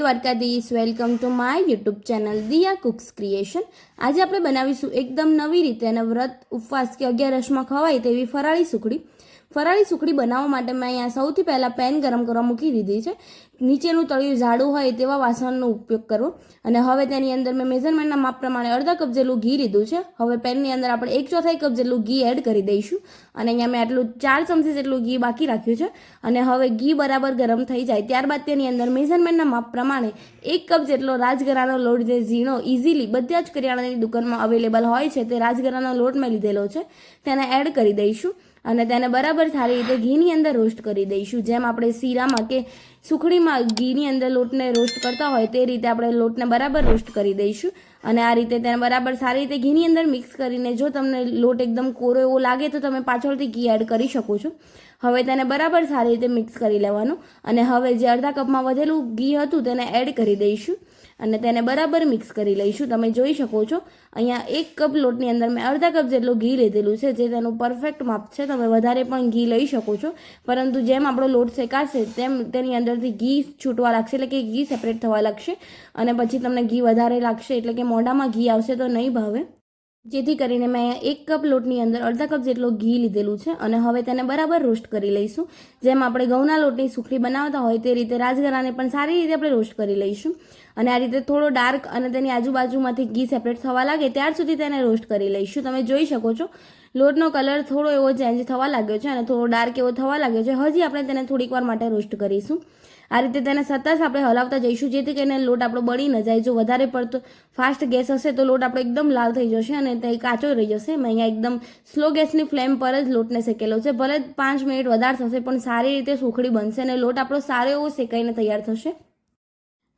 Dwarkadhish. Welcome to my YouTube channel Diya cooks creation આજે આપણે બનાવીશું એકદમ નવી રીતે અને વ્રત, ઉપવાસ કે અગિયારસમાં ખવાય તેવી ફરાળી સુખડી. ફરાળી સુખડી બનાવવા માટે મેં અહીંયા સૌથી પહેલાં પેન ગરમ કરવા મૂકી દીધી છે. નીચેનું તળિયું જાડું હોય તેવા વાસણનો ઉપયોગ કરવો. અને હવે તેની અંદર મેં મેઝરમેન્ટના માપ પ્રમાણે અડધા કપ જેટલું ઘી લીધું છે. હવે પેનની અંદર આપણે એક ચોથાઈ કપ જેટલું ઘી એડ કરી દઈશું. અને અહીંયા મેં આટલું ચાર ચમચી જેટલું ઘી બાકી રાખ્યું છે. અને હવે ઘી બરાબર ગરમ થઈ જાય ત્યારબાદ તેની અંદર મેઝરમેન્ટના માપ પ્રમાણે એક કપ જેટલો રાજગરાનો લોટ જે ઝીણો ઇઝીલી બધા જ કરિયાણાની દુકાનમાં અવેલેબલ હોય છે તે રાજગરાનો લોટ મેં લીધેલો છે. તેને એડ કરી દઈશું. અને તેને બરાબર સારી રીતે ઘીની અંદર રોસ્ટ કરી દઈશું. જેમ આપણે શીરામાં કે સુખડીમાં ઘીની અંદર લોટને રોસ્ટ કરતા હોય તે રીતે આપણે લોટને બરાબર રોસ્ટ કરી દઈશું. અને આ રીતે તેને બરાબર સારી રીતે ઘીની અંદર મિક્સ કરીને જો તમને લોટ એકદમ કોરો એવો લાગે તો તમે પાછળથી ઘી એડ કરી શકો છો. હવે તેને બરાબર સારી રીતે મિક્સ કરી લેવાનું. અને હવે જે અડધા કપમાં વધેલું ઘી હતું તેને એડ કરી દઈશું. અને તેને બરાબર મિક્સ કરી લઈશું. તમે જોઈ શકો છો, અહીંયા એક કપ લોટની અંદર મેં અડધા કપ જેટલું ઘી લીધેલું છે, જે તેનું પરફેક્ટ માપ છે. તમે વધારે પણ ઘી લઈ શકો છો. પરંતુ જેમ આપણો લોટ શેકાશે, તેમ તેની અંદરથી ઘી છૂટવા લાગશે, એટલે કે ઘી સેપરેટ થવા લાગશે. અને પછી તમને ઘી વધારે લાગશે, એટલે કે મોઢામાં ઘી આવશે તો નહીં ભાવે. જેથી કરીને મેં એક કપ લોટની અંદર અડધા કપ જેટલો ઘી લીધેલું છે અને હવે તેને બરાબર રોસ્ટ કરી લઈશું. જેમ આપણે ઘઉંના લોટની સુખડી બનાવતા હોય તે રીતે રાજગરાને પણ સારી રીતે આપણે રોસ્ટ કરી લઈશું. અને આ રીતે થોડો ડાર્ક અને તેની આજુબાજુમાંથી ઘી સેપરેટ થવા લાગે ત્યાર સુધી તેને રોસ્ટ કરી લઈશું. તમે જોઈ શકો છો, લોટનો કલર થોડો એવો ચેન્જ થવા લાગ્યો છે અને થોડો ડાર્ક એવો થવા લાગ્યો છે. હજી આપણે તેને થોડીક વાર માટે રોસ્ટ કરીશું. આ રીતે તેને સતત આપણે હલાવતા જઈશું, જેથી કરીને લોટ આપણો બળી ન જાય. જો વધારે પડતો ફાસ્ટ ગેસ હશે, તો લોટ આપણો એકદમ લાલ થઈ જશે અને તે કાચો રહી જશે. મેં અહીંયા એકદમ સ્લો ગેસની ફ્લેમ પર જ લોટને શેકેલો છે. ભલે પાંચ મિનિટ વધારે થશે, પણ સારી રીતે સુખડી બનશે અને લોટ આપણો સારો એવો શેકાઈને તૈયાર થશે.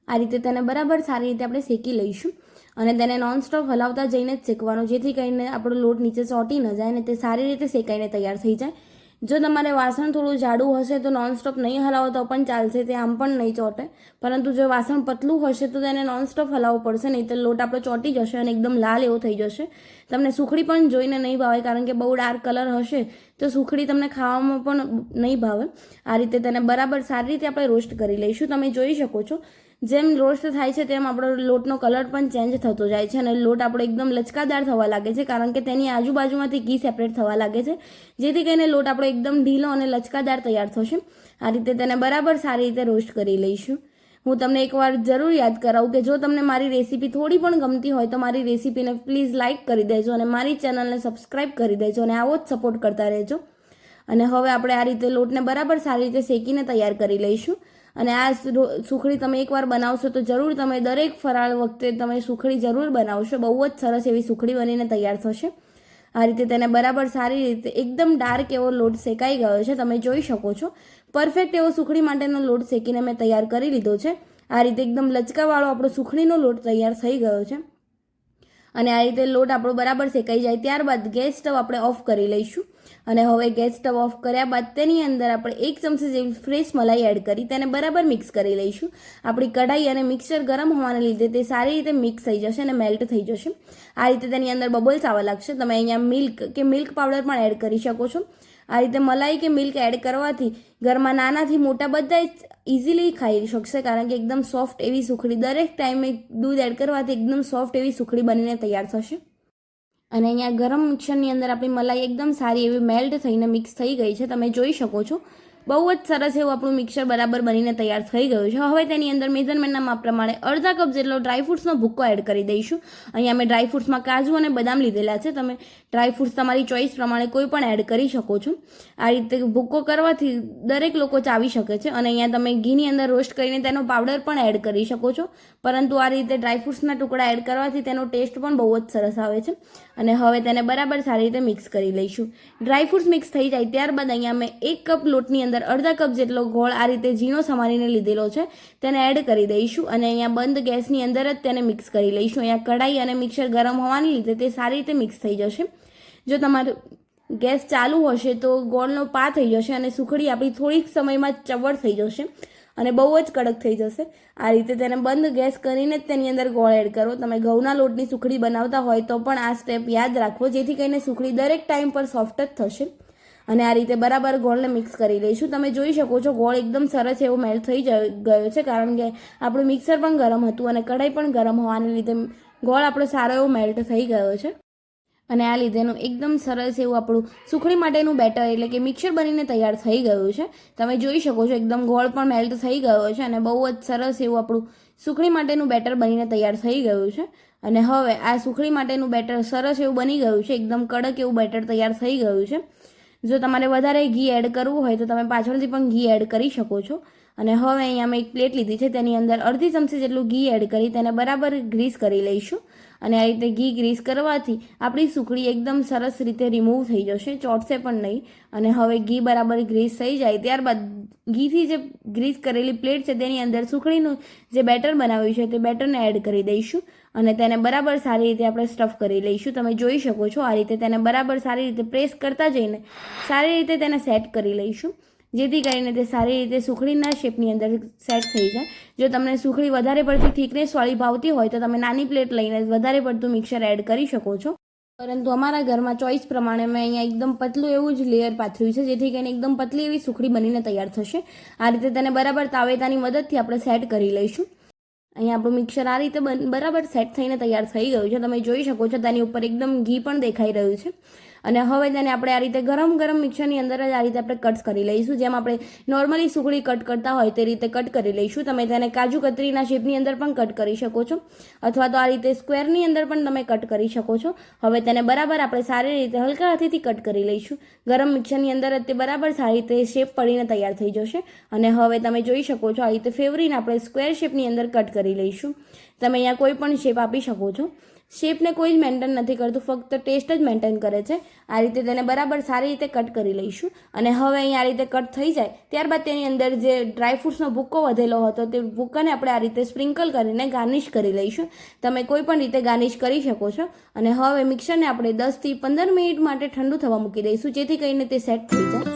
આ રીતે તેને બરાબર સારી રીતે આપણે શેકી લઈશું અને તેને નોનસ્ટોપ હલાવતા જઈને જ શેકવાનો, જેથી કરીને આપણો લોટ નીચે ચોંટી ન જાય અને તે સારી રીતે શેકાઈને તૈયાર થઈ જાય. જો તમારે વાસણ થોડું જાડું હશે તો નોનસ્ટોપ નહીં હલાવો તો પણ ચાલશે, તે આમ પણ નહીં ચોંટે. પરંતુ જો વાસણ પતલું હશે તો તેને નોનસ્ટોપ હલાવવું પડશે, નહીં તો લોટ આપણો ચોંટી જશે અને એકદમ લાલ એવો થઈ જશે. તમને સુખડી પણ જોઈને નહીં ભાવે, કારણ કે બહુ ડાર્ક કલર હશે તો સુખડી તમને ખાવામાં પણ નહીં ભાવે. આ રીતે તેને બરાબર સારી રીતે આપણે રોસ્ટ કરી લઈશું. તમે જોઈ શકો છો જેમ રોસ્ટ થાય છે, તેમ આપણો લોટનો કલર પણ ચેન્જ થતો જાય છે અને લોટ આપણો એકદમ લચકાદાર થવા લાગે છે, કારણ કે તેની આજુબાજુમાંથી ઘી સેપરેટ થવા લાગે છે, જેથી કરીને લોટ આપણો એકદમ ઢીલો અને લચકાદાર તૈયાર થશે. આ રીતે તેને બરાબર સારી રીતે રોસ્ટ કરી લઈશું. હું તમને એકવાર જરૂર યાદ કરાવું કે જો તમને મારી રેસીપી થોડી પણ ગમતી હોય, તો મારી રેસીપીને પ્લીઝ લાઇક કરી દેજો અને મારી ચેનલને સબસ્ક્રાઇબ કરી દેજો અને આવો જ સપોર્ટ કરતા રહેજો. અને હવે આપણે આ રીતે લોટને બરાબર સારી રીતે શેકીને તૈયાર કરી લઈશું. અને આ સુખડી તમે એકવાર બનાવશો તો જરૂર તમે દરેક ફરાળ વખતે તમે સુખડી જરૂર બનાવશો. બહુ જ સરસ એવી સુખડી બનીને તૈયાર થશે. આ રીતે તેને બરાબર સારી રીતે એકદમ ડાર્ક એવો લોટ શેકાઈ ગયો છે. તમે જોઈ શકો છો. પરફેક્ટ એવો સુખડી માટેનો લોટ શેકીને મેં તૈયાર કરી લીધો છે. આ રીતે એકદમ લચકાવાળો આપણો સુખડીનો લોટ તૈયાર થઈ ગયો છે. અને આ રીતે લોટ આપણો બરાબર શેકાઈ જાય. ત્યારબાદ ગેસ સ્ટવ આપણે ઓફ કરી લઈશું. અને હવે ગેસ સ્ટવ ઓફ કર્યા બાદ તેની અંદર આપણે એક ચમચી જેવી ફ્રેશ મલાઈ એડ કરી તેને બરાબર મિક્સ કરી લઈશું. આપણી કઢાઈ અને મિક્સર ગરમ હોવાને લીધે તે સારી રીતે મિક્સ થઈ જશે અને મેલ્ટ થઈ જશે. આ રીતે તેની અંદર બબલ્સ આવવા લાગશે. તમે અહીંયા મિલ્ક કે મિલ્ક પાવડર પણ એડ કરી શકો છો. આ રીતે મલાઈ કે મિલ્ક એડ કરવાથી ઘરમાં નાનાથી મોટા બધા ઇઝીલી ખાઈ શકશે કારણ કે એકદમ સોફ્ટ એવી સુખડી દરેક ટાઈમે દૂધ એડ કરવાથી એકદમ સોફ્ટ એવી સુખડી બનીને તૈયાર થશે. અને અહીંયા ગરમ મિક્સરની અંદર આપણી મલાઈ એકદમ સારી એવી મેલ્ટ થઈને મિક્સ થઈ ગઈ છે. તમે જોઈ શકો છો. બહુ જ સરસ એવું આપણું મિક્સર બરાબર બનીને તૈયાર થઈ ગયું છે. હવે તેની અંદર મેઝરમેન્ટના માપ પ્રમાણે અડધા કપ જેટલો ડ્રાયફ્રૂટ્સનો ભૂક્કો એડ કરી દઈશું. અહીંયા મેં ડ્રાયફ્રૂટ્સમાં કાજુ અને બદામ લીધેલા છે. તમે ડ્રાયફ્રૂટ્સ તમારી ચોઈસ પ્રમાણે કોઈ પણ એડ કરી શકો છો. આ રીતે ભૂક્કો કરવાથી દરેક લોકો ચાવી શકે છે અને અહીંયા તમે ઘીની અંદર રોસ્ટ કરીને તેનો પાવડર પણ એડ કરી શકો છો. પરંતુ આ રીતે ડ્રાયફ્રૂટ્સના ટુકડા એડ કરવાથી તેનો ટેસ્ટ પણ બહુ જ સરસ આવે છે. અને હવે તેને બરાબર સારી રીતે મિક્સ કરી લઈશું. ડ્રાયફ્રૂટ્સ મિક્સ થઈ જાય ત્યારબાદ અહીંયા મેં એક કપ લોટની અંદર અડધા કપ જેટલો ગોળ આ રીતે ઝીણો સમારીને લીધેલો છે, તેને એડ કરી દઈશું અને અહીંયા બંધ ગેસની અંદર જ તેને મિક્સ કરી લઈશું. અહીંયા કઢાઈ અને મિક્સર ગરમ હોવાને લીધે તે સારી રીતે મિક્સ થઈ જશે. જો તમારું ગેસ ચાલુ હશે તો ગોળનો પા થઈ જશે અને સુખડી આપણી થોડીક સમયમાં ચવડ થઈ જશે અને બહુ જ કડક થઈ જશે. આ રીતે તેને બંધ ગેસ કરીને જ તેની અંદર ગોળ એડ કરો. તમે ઘઉંના લોટની સુખડી બનાવતા હોય તો પણ આ સ્ટેપ યાદ રાખવો જેથી કરીને સુખડી દરેક ટાઈમ પર સોફ્ટ જ થશે. અને આ રીતે બરાબર ગોળને મિક્સ કરી લઈશું. તમે જોઈ શકો છો ગોળ એકદમ સરસ એવો મેલ્ટ થઈ ગયો છે, કારણ કે આપણું મિક્સર પણ ગરમ હતું અને કઢાઈ પણ ગરમ હોવાને લીધે ગોળ આપણો સારો એવો મેલ્ટ થઈ ગયો છે. અને આ લીધેનું એકદમ સરસ એવું આપણું સુખડી માટેનું બેટર એટલે કે મિક્સર બનીને તૈયાર થઈ ગયું છે. તમે જોઈ શકો છો એકદમ ગોળ પણ મેલ્ટ થઈ ગયો છે અને બહુ જ સરસ એવું આપણું સુખડી માટેનું બેટર બનીને તૈયાર થઈ ગયું છે. અને હવે આ સુખડી માટેનું બેટર સરસ એવું બની ગયું છે, એકદમ કડક એવું બેટર તૈયાર થઈ ગયું છે. જો તમારે વધારે ઘી એડ કરવું હોય તો તમે પાછળથી પણ ઘી એડ કરી શકો છો. અને હવે અહીંયા મેં એક પ્લેટ લીધી છે, તેની અંદર અડધી ચમચી જેટલું ઘી એડ કરી તેને બરાબર ગ્રીસ કરી લઈશું. અને આ રીતે ઘી ગ્રીસ કરવાથી આપણી સુખડી એકદમ સરસ રીતે રિમૂવ થઈ જશે, ચોટશે પણ નહીં. અને હવે ઘી બરાબર ગ્રીસ થઈ જાય ત્યારબાદ ઘીથી જે ગ્રીસ કરેલી પ્લેટ છે તેની અંદર સુખડીનું જે બેટર બનાવ્યું છે તે બેટરને એડ કરી દઈશું. અને તેને બરાબર સારી રીતે આપણે સ્ટફ કરી લઈશું. તમે જોઈ શકો છો, આ રીતે તેને બરાબર સારી રીતે પ્રેસ કરતા જઈને સારી રીતે તેને સેટ કરી લઈશું. જેથી કરીને તે સારી રીતે સુખડીના શેપની અંદર સેટ થઈ જાય. જો તમને સુખડી વધારે પડતી થિકનેસવાળી ભાવતી હોય તો તમે નાની પ્લેટ લઈને વધારે પડતું મિક્સર એડ કરી શકો છો. પરંતુ અમારા ઘરમાં ચોઈસ પ્રમાણે મેં અહીંયા એકદમ પતલું એવું જ લેયર પાથર્યું છે, જેથી કરીને એકદમ પતલી એવી સુખડી બનીને તૈયાર થશે. આ રીતે તેને બરાબર તાવેતાની મદદથી આપણે સેટ કરી લઈશું. અહીંયા આપણું મિક્સર આ રીતે બરાબર સેટ થઈને તૈયાર થઈ ગયું છે. તમે જોઈ શકો છો, તેની ઉપર એકદમ ઘી પણ દેખાઈ રહ્યું છે. અને હવે તેને આપણે આ રીતે ગરમ ગરમ મિક્સરની અંદર જ આ રીતે આપણે કટ કરી લઈશું. જેમ આપણે નોર્મલી સુખડી કટ કરતા હોય તે રીતે કટ કરી લઈશું. તમે તેને કાજુ કતરીના શેપની અંદર પણ કટ કરી શકો છો. અથવા તો આ રીતે સ્ક્વેરની અંદર પણ તમે કટ કરી શકો છો. હવે તેને બરાબર આપણે સારી રીતે હલકા હાથેથી કટ કરી લઈશું. ગરમ મિક્સરની અંદર જ તે બરાબર સારી રીતે શેપ પડીને તૈયાર થઈ જશે. અને હવે તમે જોઈ શકો છો આ રીતે ફેવરીને આપણે સ્ક્વેર શેપની અંદર કટ કરી લઈશું. તમે અહીંયા કોઈ પણ શેપ આપી શકો છો. શેપને કોઈ જ મેન્ટેન નથી કરતું, ફક્ત ટેસ્ટ જ મેન્ટેન કરે છે. આ રીતે તેને બરાબર સારી રીતે કટ કરી લઈશું. અને હવે અહીં આ રીતે કટ થઈ જાય, ત્યારબાદ તેની અંદર જે ડ્રાયફ્રૂટ્સનો ભૂક્કો વધેલો હતો, તે ભૂક્કાને આપણે આ રીતે સ્પ્રિંકલ કરીને ગાર્નિશ કરી લઈશું. તમે કોઈ પણ રીતે ગાર્નિશ કરી શકો છો. અને હવે મિક્સરને આપણે દસથી પંદર મિનિટ માટે ઠંડુ થવા મૂકી દઈશું, જેથી કરીને તે સેટ થઈ જાય.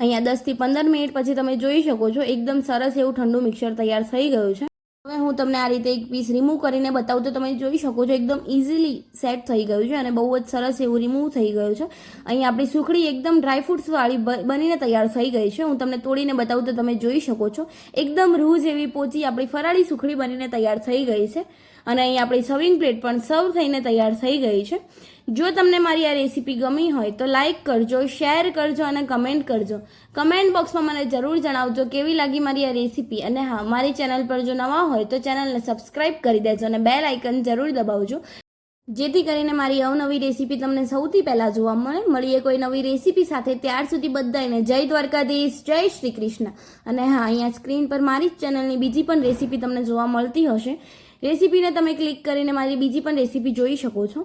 અહીંયા દસથી પંદર મિનિટ પછી તમે જોઈ શકો છો, એકદમ સરસ એવું ઠંડુ મિક્સર તૈયાર થઈ ગયું છે. હવે હું તમને આ રીતે એક પીસ રિમૂવ કરીને બતાવું તો તમે જોઈ શકો છો એકદમ ઇઝીલી સેટ થઈ ગયું છે અને બહુ જ સરસ એવું રિમૂવ થઈ ગયું છે. અહીં આપણી સુખડી એકદમ ડ્રાયફ્રૂટ્સવાળી બ- બનીને તૈયાર થઈ ગઈ છે. હું તમને તોડીને બતાવું તો તમે જોઈ શકો છો. એકદમ રૂઝ જેવી પોચી આપણી ફરાળી સુખડી બનીને તૈયાર થઈ ગઈ છે. અને અહીં આપણી સર્વિંગ પ્લેટ પણ સર્વ થઈને તૈયાર થઈ ગઈ છે. જો તમને મારી આ રેસીપી ગમી હોય તો લાઇક કરજો શેર કરજો અને કમેન્ટ કરજો. કમેન્ટ બોક્સમાં મને જરૂર જણાવજો કેવી લાગી મારી આ રેસીપી અને હા, મારી ચેનલ પર જો નવા હોય તો ચેનલને સબસ્ક્રાઈબ કરી દેજો અને બેલ આઇકન જરૂર દબાવજો. જેથી કરીને મારી અવનવી રેસીપી તમને સૌથી પહેલાં જોવા મળે. મળીએ કોઈ નવી રેસીપી સાથે ત્યાર સુધી બધાને જય દ્વારકાધીશ, જય શ્રી કૃષ્ણ. અને હા, અહીંયા સ્ક્રીન પર મારી જ ચેનલની બીજી પણ રેસીપી તમને જોવા મળતી હશે. રેસીપીને તમે ક્લિક કરીને મારી બીજી પણ રેસીપી જોઈ શકો છો.